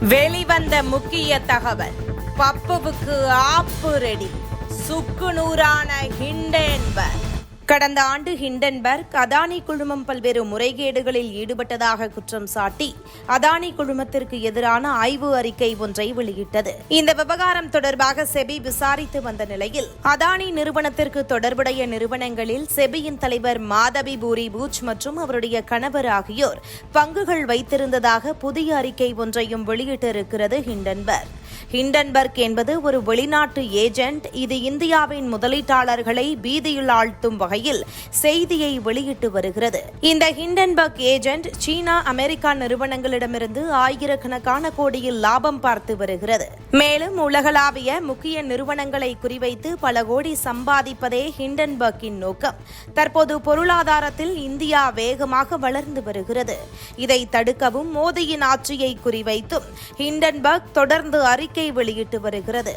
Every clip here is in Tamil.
வெளிவந்த முக்கிய தகவல். பப்புவுக்கு ஆப்பு ரெடி. சுக்கு நூறான ஹிண்டேன்பர். கடந்த ஆண்டு ஹிண்டன்பர்க் அதானி குழுமம் பல்வேறு முறைகேடுகளில் ஈடுபட்டதாக குற்றம் சாட்டி அதானி குழுமத்திற்கு எதிரான ஆய்வு அறிக்கை ஒன்றை வெளியிட்டது. இந்த விவகாரம் தொடர்பாக செபி விசாரித்து வந்த நிலையில் அதானி நிறுவனத்திற்கு தொடர்புடைய நிறுவனங்களில் செபியின் தலைவர் மாதவி பூரி பூச் மற்றும் அவருடைய கணவர் ஆகியோர் பங்குகள் வைத்திருந்ததாக புதிய அறிக்கை ஒன்றையும் வெளியிட்டிருக்கிறது ஹிண்டன்பர்க். ஹிண்டன்பர்க் என்பது ஒரு வெளிநாட்டு ஏஜென்ட். இது இந்தியாவின் முதலீட்டாளர்களை பீதியில் ஆழ்த்தும் வகையில் செய்தியை வெளியிட்டு வருகிறது. இந்த ஹிண்டன்பர்க் ஏஜென்ட் சீனா அமெரிக்கா நிறுவனங்களிடமிருந்து ஆயிரக்கணக்கான கோடியில் லாபம் பார்த்து வருகிறது. மேலும் உலகளாவிய முக்கிய நிறுவனங்களை குறிவைத்து பல கோடி சம்பாதிப்பதே ஹிண்டன்பர்க்கின் நோக்கம். தற்போது பொருளாதாரத்தில் இந்தியா வேகமாக வளர்ந்து வருகிறது. இதை தடுக்கவும் மோடியின் ஆட்சியை குறிவைத்தும் ஹிண்டன்பர்க் தொடர்ந்து அறிக்கை வெளியிட்டு வருகிறது.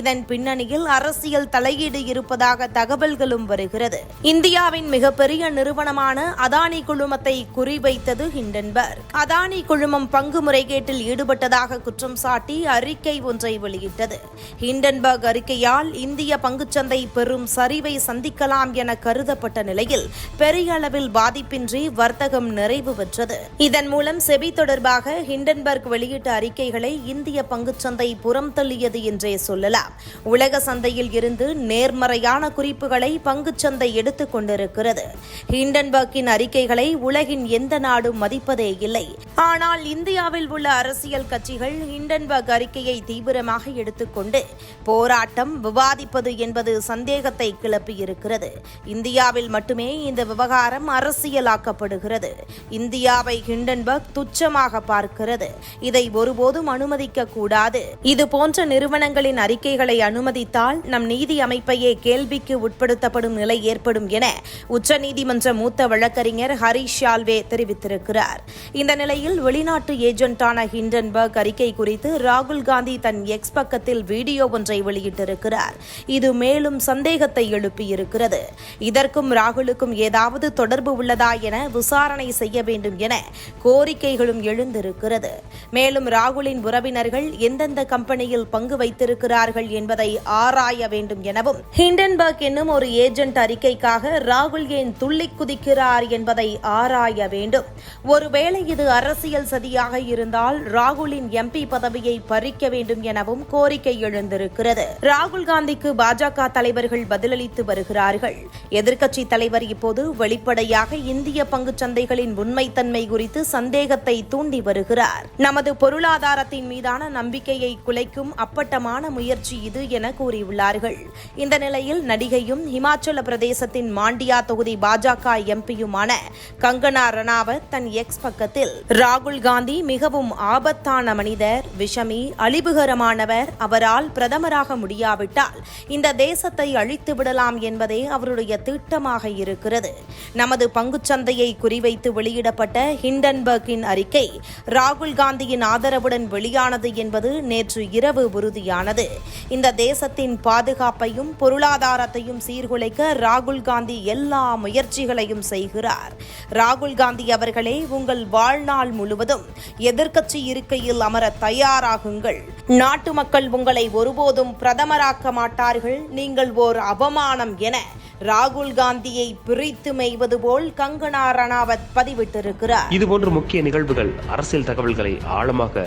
இதன் பின்னணியில் அரசியல் தலையீடு இருப்பதாக தகவல்களும் வருகிறது. இந்தியாவின் மிகப்பெரிய நிறுவனமான அதானி குழுமத்தை குறிவைத்தது ஹிண்டன்பர்க். அதானி குழுமம் பங்கு முறைகேட்டில் ஈடுபட்டதாக குற்றம் சாட்டி அறிக்கை ஒன்றை வெளியிட்டது. ஹிண்டன்பர்க் அறிக்கையால் இந்திய பங்குச்சந்தை பெரும் சரிவை சந்திக்கலாம் என கருதப்பட்ட நிலையில் பெரிய அளவில் பாதிப்பின்றி வர்த்தகம் நிறைவு பெற்றது. இதன் மூலம் செபி தொடர்பாக ஹிண்டன்பர்க் வெளியிட்ட அறிக்கைகளை இந்திய பங்குச்சந்தை சந்தை புறம் தள்ளியது என்றே சொல்லலாம். உலக சந்தையில் இருந்து நேர்மறையான குறிப்புகளை பங்குச்சந்தை எடுத்துக் கொண்டிருக்கிறது. ஹிண்டன்பர்க்கின் அறிக்கைகளை உலகின் எந்த நாடும் மதிப்பதே இல்லை. ஆனால் இந்தியாவில் உள்ள அரசியல் கட்சிகள் ஹிண்டன்பர்க் அறிக்கையை தீவிரமாக எடுத்துக்கொண்டு போராட்டம் விவாதிப்பது என்பது சந்தேகத்தை கிளப்பியிருக்கிறது. இந்தியாவில் மட்டுமே இந்த விவகாரம் அரசியலாக்கப்படுகிறது. இந்தியாவை ஹிண்டன்பர்க் துச்சமாக பார்க்கிறது. இதை ஒருபோதும் அனுமதிக்க கூடாது. இது போன்ற நிறுவனங்களின் அறிக்கைகளை அனுமதித்தால் நம் நீதி அமைப்பையே கேள்விக்கு உட்படுத்தப்படும் நிலை ஏற்படும் என உச்சநீதிமன்ற மூத்த வழக்கறிஞர் ஹரிஷ் சால்வே தெரிவித்திருக்கிறார். இந்த நிலையில் வெளிநாட்டு ஏஜென்டான ஹிண்டன்பர்க் அறிக்கை குறித்து ராகுல் காந்தி தன் எக்ஸ் பக்கத்தில் வீடியோ ஒன்றை வெளியிட்டிருக்கிறார். இது மேலும் சந்தேகத்தை எழுப்பியிருக்கிறது. இதற்கும் ராகுலுக்கும் ஏதாவது தொடர்பு உள்ளதா என விசாரணை செய்ய வேண்டும் என கோரிக்கைகளும் எழுந்திருக்கிறது. மேலும் ராகுலின் உறவினர்கள் எந்தெந்த கம்பெனியில் பங்கு வைத்திருக்கிறார்கள் என்பதை ஆராய வேண்டும் எனவும் ஹிண்டன்பர்க் என்னும் ஒரு ஏஜென்ட் அறிக்கைக்காக ராகுல் ஏன் துள்ளி குதிக்கிறார் என்பதை ஆராய வேண்டும். ஒருவேளை இது அரசியல் சதியாக இருந்தால் ராகுலின் எம்பி பதவியை பறிக்க வேண்டும் எனவும் கோரிக்கை எழுந்திருக்கிறது. ராகுல் காந்திக்கு பாஜக தலைவர்கள் பதிலளித்து வருகிறார்கள். எதிர்க்கட்சி தலைவர் இப்போது வெளிப்படையாக இந்திய பங்கு சந்தைகளின் உண்மைத்தன்மை குறித்து சந்தேகத்தை தூண்டி வருகிறார். நமது பொருளாதாரத்தின் மீதான நம்பிக்கையை குலைக்கும் அப்பட்டமான முயற்சி இது என கூறியுள்ளார்கள். இந்த நிலையில் நடிகையும் இமாச்சல பிரதேசத்தின் மாண்டியா தொகுதி பாஜக எம்பியுமான கங்கனா ரணாவத் தன் எக்ஸ் பக்கத்தில் ராகுல் காந்தி மிகவும் ஆபத்தான மனிதர் விஷமி அழிவுகரமானவர் அவரால் பிரதமராக முடியாவிட்டால் இந்த தேசத்தை அழித்து விடலாம் என்பதே அவருடைய திட்டமாக இருக்கிறது. நமது பங்குச்சந்தையை குறிவைத்து வெளியிடப்பட்ட ஹிண்டன்பர்கின் அறிக்கை ராகுல் காந்தியின் ஆதரவுடன் வெளியானது என்பது நேற்று இரவு உறுதியானது. இந்த தேசத்தின் பாதுகாப்பையும் பொருளாதாரத்தையும் சீர்குலைக்க ராகுல் காந்தி எல்லா முயற்சிகளையும் செய்கிறார். ராகுல் காந்தி அவர்களே உங்கள் வாழ்நாள் முழுவதும் எதிர்க்கட்சி இருக்கையில் அமர தயாராகுங்கள். நாட்டு மக்கள் உங்களை ஒருபோதும் பிரதமராக்க மாட்டார்கள். நீங்கள் ஓர் அவமானம் என ராகுல் காந்தியை பிரித்து மேய்வது போல் கங்கனா ரணாவத் பதிவிட்டிருக்கிறார். இதுபோன்ற முக்கிய நிகழ்வுகள் அரசியல் தகவல்களை ஆழமாக